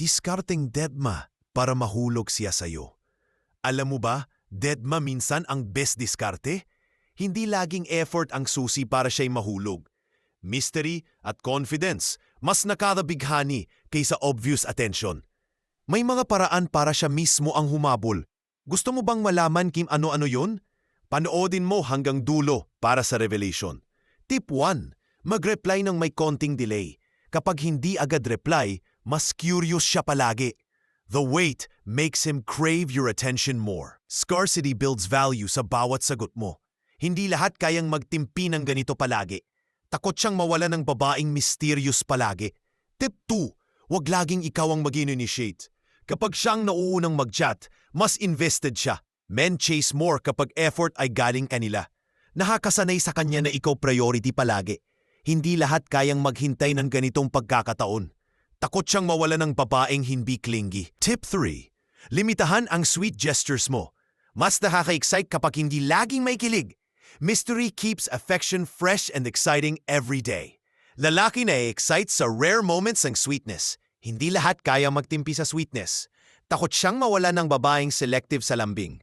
Diskarteng Dedma para mahulog siya sa'yo. Alam mo ba, Dedma minsan ang best diskarte? Hindi laging effort ang susi para siya'y mahulog. Mystery at confidence, mas nakarabighani kaysa obvious attention. May mga paraan para siya mismo ang humabol. Gusto mo bang malaman kim ano-ano yon? Panoodin mo hanggang dulo para sa revelation. Tip 1. Mag-reply ng may konting delay. Kapag hindi agad reply, mas curious siya palagi. The wait makes him crave your attention more. Scarcity builds value sa bawat sagot mo. Hindi lahat kayang magtimpi ng ganito palagi. Takot siyang mawala ng babaeng mysterious palagi. Tip 2. Huwag laging ikaw ang mag-initiate. Kapag siyang nauunang mag-chat, mas invested siya. Men chase more kapag effort ay galing kanila. Nakakasanay sa kanya na ikaw priority palagi. Hindi lahat kayang maghintay ng ganitong pagkakataon. Takot siyang mawala ng babaeng hindi clingy. Tip 3. Limitahan ang sweet gestures mo. Mas nakaka-excite kapag hindi laging may kilig. Mystery keeps affection fresh and exciting every day. Lalaki na excite sa rare moments ng sweetness. Hindi lahat kaya magtimpi sa sweetness. Takot siyang mawala ng babaeng selective sa lambing.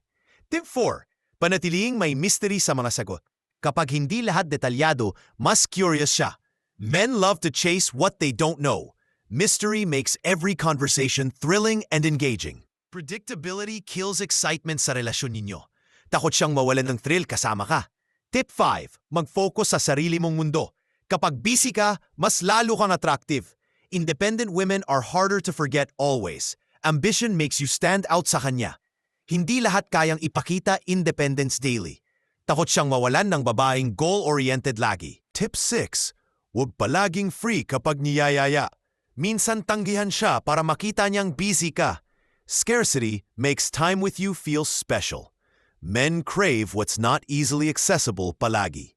Tip 4. Panatiling may mystery sa mga sagot. Kapag hindi lahat detalyado, mas curious siya. Men love to chase what they don't know. Mystery makes every conversation thrilling and engaging. Predictability kills excitement sa relasyon ninyo. Takot siyang mawalan ng thrill kasama ka. Tip 5. Mag-focus sa sarili mong mundo. Kapag busy ka, mas lalo kang attractive. Independent women are harder to forget always. Ambition makes you stand out sa kanya. Hindi lahat kayang ipakita independence daily. Takot siyang mawalan ng babaeng goal-oriented lagi. Tip 6. Huwag palaging free kapag niyayaya. Minsan tanggihan siya para makita niyang busy ka. Scarcity makes time with you feel special. Men crave what's not easily accessible palagi.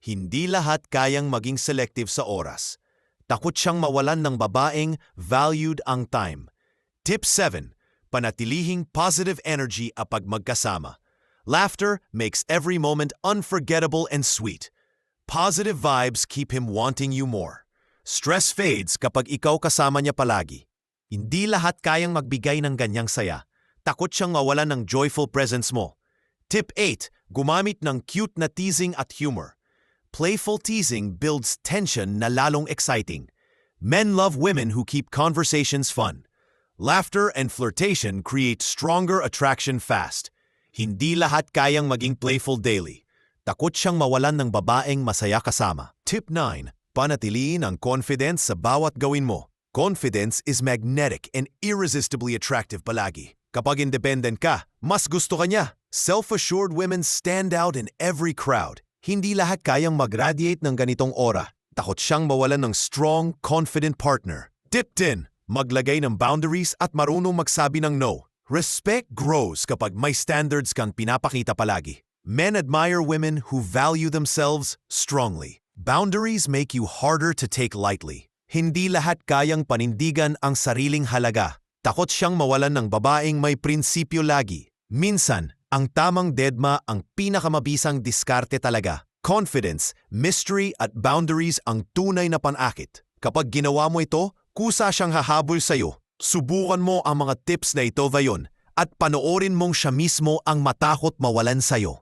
Hindi lahat kayang maging selective sa oras. Takot siyang mawalan ng babaeng valued ang time. Tip 7. Panatilihing positive energy apag magkasama. Laughter makes every moment unforgettable and sweet. Positive vibes keep him wanting you more. Stress fades kapag ikaw kasama niya palagi. Hindi lahat kayang magbigay ng ganyang saya. Takot siyang mawalan ng joyful presence mo. Tip 8. Gumamit ng cute na teasing at humor. Playful teasing builds tension na lalong exciting. Men love women who keep conversations fun. Laughter and flirtation create stronger attraction fast. Hindi lahat kayang maging playful daily. Takot siyang mawalan ng babaeng masaya kasama. Tip 9. Panatiliin ang confidence sa bawat gawin mo. Confidence is magnetic and irresistibly attractive palagi. Kapag independent ka, mas gusto ka niya. Self-assured women stand out in every crowd. Hindi lahat kayang mag-radiate ng ganitong aura. Takot siyang mawalan ng strong, confident partner. Tip 10. Maglagay ng boundaries at marunong magsabi ng no. Respect grows kapag may standards kang pinapakita palagi. Men admire women who value themselves strongly. Boundaries make you harder to take lightly. Hindi lahat kayang panindigan ang sariling halaga. Takot siyang mawalan ng babaeng may prinsipyo lagi. Minsan, ang tamang dedma ang pinakamabisang diskarte talaga. Confidence, mystery at boundaries ang tunay na panakit. Kapag ginawa mo ito, kusa siyang hahabol sa'yo. Subukan mo ang mga tips na ito ngayon at panoorin mong siya mismo ang matakot mawalan sa'yo.